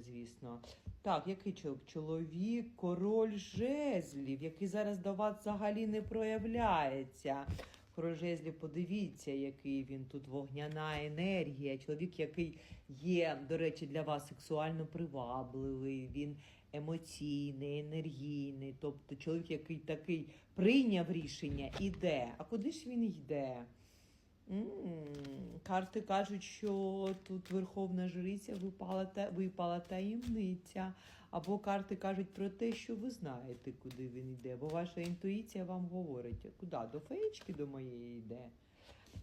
звісно. Так, який чол- чоловік, король жезлів, який зараз до вас взагалі не проявляється. Король жезлів, подивіться, який він тут вогняна енергія. Чоловік, який є, до речі, для вас сексуально привабливий, він емоційний, енергійний. Тобто чоловік, який такий прийняв рішення, іде. А куди ж він йде? М, Карти кажуть, що тут Верховна Жриця випала, та, випала таємниця. Або карти кажуть про те, що ви знаєте, куди він йде, бо ваша інтуїція вам говорить, куди? До феєчки до моєї йде.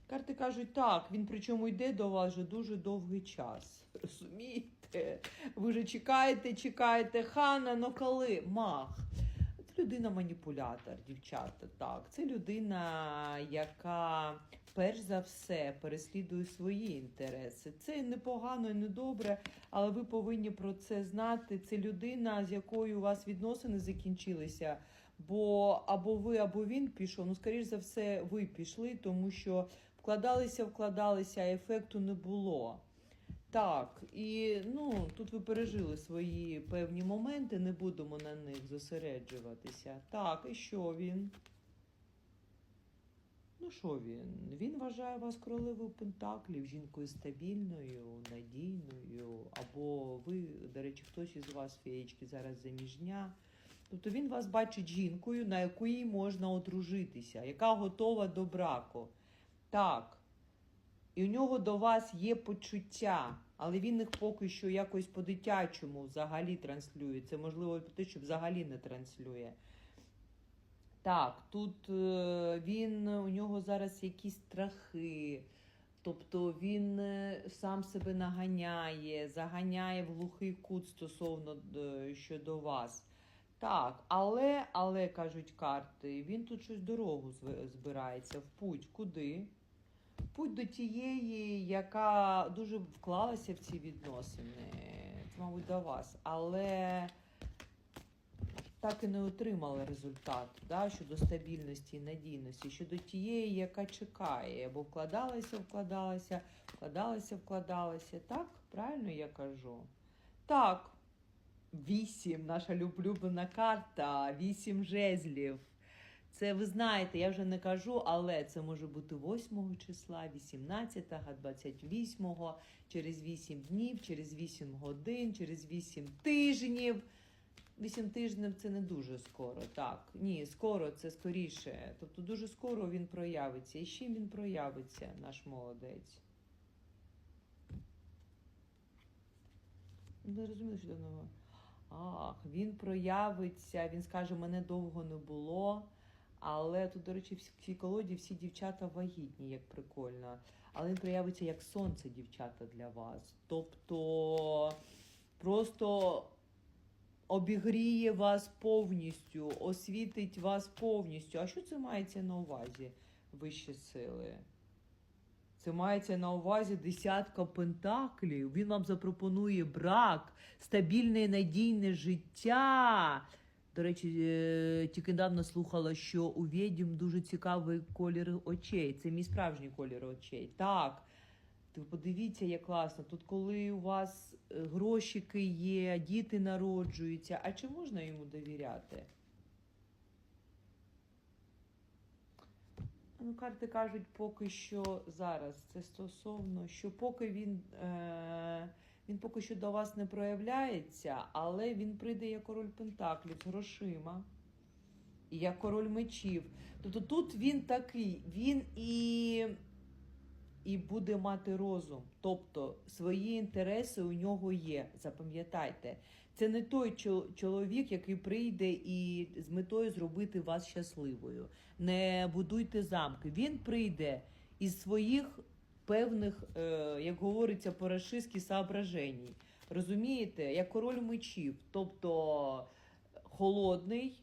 Карти кажуть, так, він причому йде до вас вже дуже довгий час. Розумієте? Ви вже чекаєте, чекаєте хана, ну коли? Мах. Це людина-маніпулятор, дівчата. Так, це людина, яка перш за все переслідує свої інтереси. Це непогано і не добре, але ви повинні про це знати. Це людина, з якою у вас відносини закінчилися. Бо або ви, або він пішов. Ну, скоріш за все, ви пішли, тому що вкладалися, вкладалися, а ефекту не було. Так, і ну тут ви пережили свої певні моменти, не будемо на них зосереджуватися. Так, і що він? Ну, що він? Він вважає вас королевою Пентаклів, жінкою стабільною, надійною. Або ви, до речі, хтось із вас, феєчки, зараз заміжня. Тобто він вас бачить жінкою, на якої можна одружитися, яка готова до браку. Так. І у нього до вас є почуття, але він їх поки що якось по-дитячому взагалі транслює. Це можливо те, що взагалі не транслює. Так, тут е, він у нього зараз якісь страхи. Тобто він е, сам себе наганяє, заганяє в глухий кут стосовно е, щодо вас. Так, але, але кажуть карти, він тут щось дорогу збирається в путь. Куди? Путь до тієї, яка дуже вклалася в ці відносини. Це, мабуть, до вас. Але так і не отримали результат да, щодо стабільності і надійності, щодо тієї, яка чекає, бо вкладалася, вкладалася, вкладалася, вкладалася. Так, правильно я кажу? Так. Вісім, наша улюблена карта, вісім жезлів. Це ви знаєте, я вже не кажу, але це може бути 8 числа, 18, 28, через 8 днів, через 8 годин, через 8 тижнів. 8 тижнів це не дуже скоро. Так, ні, скоро це скоріше. Тобто дуже скоро він проявиться. І з чим він проявиться, наш молодець? Не розумію, що давно. Ах, він проявиться, він скаже, мене довго не було. Але тут, до речі, в цій колоді всі дівчата вагітні, як прикольно. Але він проявиться як сонце, дівчата, для вас. Тобто просто обігріє вас повністю, освітить вас повністю. А що це мається на увазі? Вищі сили? Це мається на увазі десятка пентаклів. Він вам запропонує брак, стабільне і надійне життя. До речі, е, тільки недавно слухала, що у відьм дуже цікавий колір очей. Це мій справжній колір очей. Так. Ти подивіться, як класно. Тут, коли у вас е, грошики є, діти народжуються, а чи можна йому довіряти? Ну, карти кажуть, поки що зараз. Це стосовно, що поки він, е, він поки що до вас не проявляється, але він прийде як король Пентаклів з грошима. І як король мечів. Тобто тут він такий, він і, і буде мати розум. Тобто свої інтереси у нього є. Запам'ятайте, це не той чоловік, який прийде і з метою зробити вас щасливою. Не будуйте замки. Він прийде із своїх певних, е, як говориться, по-рашистськи соображень. Розумієте, як король мечів, тобто холодний,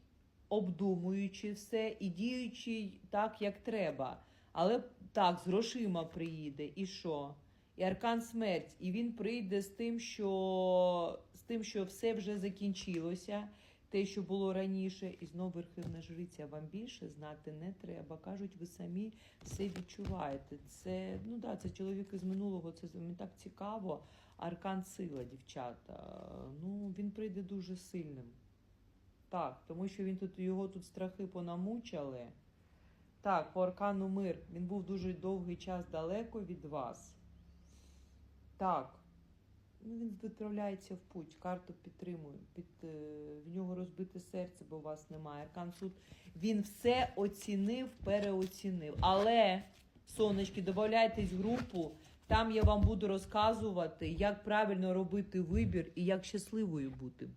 обдумуючи все і діючий так, як треба. Але так, з грошима приїде, і що? І аркан смерть, і він прийде з тим, що з тим, що все вже закінчилося, те, що було раніше, і знову верховна жриця. Вам більше знати не треба. Кажуть, ви самі все відчуваєте. Це ну да, це чоловік із минулого. Це мені так цікаво. Аркан сила, дівчата. Ну, він прийде дуже сильним. Так, тому що він тут його тут страхи понамучали. Так, по аркану мир. Він був дуже довгий час далеко від вас. Так. Ну, він відправляється в путь, карту підтримує. Під, е, в нього розбите серце, бо у вас немає. Аркан суд. Він все оцінив, переоцінив. Але, сонечки, додайтесь в групу. Там я вам буду розказувати, як правильно робити вибір і як щасливою бути.